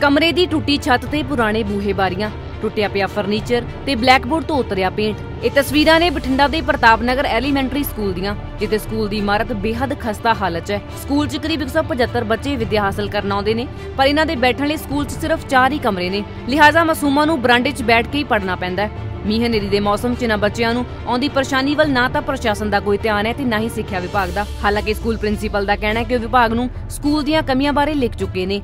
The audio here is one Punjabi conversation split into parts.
ਕਮਰੇ ਦੀ ਟੁੱਟੀ ਛੱਤ ਤੇ ਪੁਰਾਣੇ ਬੂਹੇ ਬਾਰੀਆਂ, ਟੁੱਟਿਆ ਪਿਆ ਫਰਨੀਚਰ ਤੇ ਬਲੈਕਬੋਰਡ ਤੋਂ ਉਤਰਿਆ ਪੇਂਟ। ਇਹ ਤਸਵੀਰਾਂ ਨੇ ਬਠਿੰਡਾ ਦੇ ਪ੍ਰਤਾਪ ਨਗਰ ਐਲੀਮੈਂਟਰੀ ਸਕੂਲ ਦੀਆਂ, ਜਿੱਥੇ ਸਕੂਲ ਦੀ ਇਮਾਰਤ ਬੇहद ਖਸਤਾ ਹਾਲਤ 'ਚ ਹੈ। ਸਕੂਲ 'ਚ ਕਰੀਬ 175 ਬੱਚੇ ਵਿੱਦਿਆ ਹਾਸਲ ਕਰਨ ਆਉਂਦੇ ਨੇ, ਪਰ ਇਹਨਾਂ ਦੇ ਬੈਠਣ ਲਈ ਸਕੂਲ 'ਚ ਸਿਰਫ 4 ਹੀ ਕਮਰੇ ਨੇ। ਲਿਹਾਜ਼ਾ ਮਾਸੂਮਾਂ ਨੂੰ ਬਰਾਂਡੇ 'ਚ ਬੈਠ ਕੇ ਹੀ ਪੜ੍ਹਨਾ ਪੈਂਦਾ ਹੈ। ਮੀਂਹ ਹਨੇਰੀ ਦੇ ਮੌਸਮ 'ਚ ਇਹਨਾਂ ਬੱਚਿਆਂ ਨੂੰ ਆਉਂਦੀ ਪਰੇਸ਼ਾਨੀ ਵੱਲ ਨਾ ਤਾਂ ਪ੍ਰਸ਼ਾਸਨ ਦਾ ਕੋਈ ਧਿਆਨ ਹੈ ਤੇ ਨਾ ਹੀ ਸਿੱਖਿਆ ਵਿਭਾਗ ਦਾ। ਹਾਲਾਂਕਿ ਸਕੂਲ ਪ੍ਰਿੰਸੀਪਲ ਦਾ ਕਹਿਣਾ ਹੈ ਕਿ ਉਹ ਵਿਭਾਗ ਨੂੰ ਸਕੂਲ ਦੀਆਂ ਕਮੀਆਂ ਬਾਰੇ ਲਿਖ ਚੁੱਕੇ ਨੇ।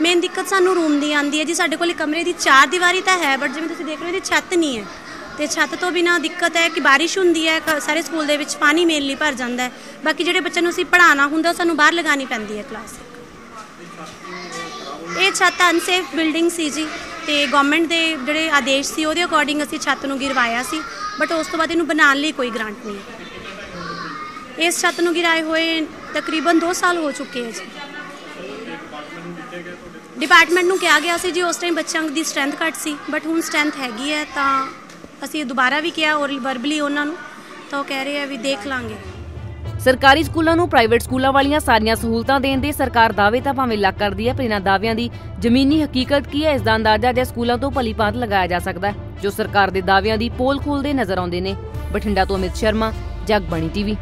ਮੇਨ ਦਿੱਕਤ ਸਾਨੂੰ ਰੂਮ ਦੀ ਆਂਦੀ ਹੈ ਜੀ। ਸਾਡੇ ਕੋਲ ਕਮਰੇ ਦੀ ਚਾਰ ਦੀਵਾਰੀ ਤਾਂ ਹੈ ਬਟ ਜਿਵੇਂ ਤੁਸੀਂ ਦੇਖ ਰਹੇ ਹੋ, ਇਹਦੀ ਛੱਤ ਨਹੀਂ ਹੈ। ਤੇ ਛੱਤ ਤੋਂ ਬਿਨਾ ਦਿੱਕਤ ਹੈ ਕਿ ਬਾਰਿਸ਼ ਹੁੰਦੀ ਹੈ, ਕ- ਸਾਰੇ ਸਕੂਲ ਦੇ ਵਿੱਚ ਪਾਣੀ ਮੇਨਲੀ ਭਰ ਜਾਂਦਾ ਹੈ। ਬਾਕੀ ਜਿਹੜੇ ਬੱਚਿਆਂ ਨੂੰ ਅਸੀਂ ਪੜ੍ਹਾਉਣਾ ਹੁੰਦਾ, ਉਹ ਸਾਨੂੰ ਬਾਹਰ ਲਗਾਉਣੀ ਪੈਂਦੀ ਹੈ ਕਲਾਸ ਇਹ ਛੱਤ ਅਨਸੇਫ ਬਿਲਡਿੰਗ ਸੀ ਜੀ। ਤੇ ਗਵਰਨਮੈਂਟ ਦੇ ਜਿਹੜੇ ਆਦੇਸ਼ ਸੀ, ਉਹਦੇ ਅਕੋਰਡਿੰਗ ਅਸੀਂ ਛੱਤ ਨੂੰ ਗਿਰਵਾਇਆ ਸੀ। ਬਟ ਉਸ ਤੋਂ ਬਾਅਦ ਇਹਨੂੰ ਬਣਾਉਣ ਲਈ ਕੋਈ ਗ੍ਰਾਂਟ ਨਹੀਂ ਇਸ ਛੱਤ ਨੂੰ ਗਿਰਾਏ ਹੋਏ ਤਕਰੀਬਨ 2 ਸਾਲ ਹੋ ਚੁੱਕੇ ਹੈ ਜੀ। ਡਿਪਾਰਟਮੈਂਟ ਨੂੰ ਕਿਹਾ ਗਿਆ ਸੀ ਜੀ, ਉਸ ਟਾਈਮ ਬੱਚਿਆਂ ਦੀ ਸਟਰੈਂਥ ਘੱਟ ਸੀ ਬਟ ਹੁਣ ਸਟਰੈਂਥ ਹੈਗੀ ਹੈ, ਤਾਂ ਅਸੀਂ ਦੁਬਾਰਾ ਵੀ ਕਿਹਾ ਔਰ ਵਰਬਲੀ ਉਹਨਾਂ ਨੂੰ, ਤਾਂ ਉਹ ਕਹਿ ਰਹੇ ਆ ਵੀ ਦੇਖ ਲਾਂਗੇ। ਸਰਕਾਰੀ ਸਕੂਲਾਂ ਨੂੰ ਪ੍ਰਾਈਵੇਟ ਸਕੂਲਾਂ ਵਾਲੀਆਂ ਸਾਰੀਆਂ ਸਹੂਲਤਾਂ ਦੇਣ ਦੇ ਸਰਕਾਰ ਦਾਅਵੇ ਤਾਂ ਭਾਵੇਂ ਲੱਗ ਕਰਦੀ ਹੈ, ਪਰ ਇਹਨਾਂ ਦਾਅਵਿਆਂ ਦੀ ਜ਼ਮੀਨੀ ਹਕੀਕਤ ਕੀ ਹੈ? ਇਸ ਦਾ ਅੰਦਾਜ਼ਾ ਜੇ ਸਕੂਲਾਂ ਤੋਂ ਭਲੀ ਭਾਂਤ ਲਗਾਇਆ ਜਾ ਸਕਦਾ ਹੈ, ਜੋ ਸਰਕਾਰ ਦੇ ਦਾਅਵਿਆਂ ਦੀ ਪੋਲ ਖੋਲਦੇ ਨਜ਼ਰ ਆਉਂਦੇ ਨੇ। ਬਠਿੰਡਾ ਤੋਂ ਅਮਿਤ ਸ਼ਰਮਾ, ਜਗਬਾਣੀ ਟੀਵੀ।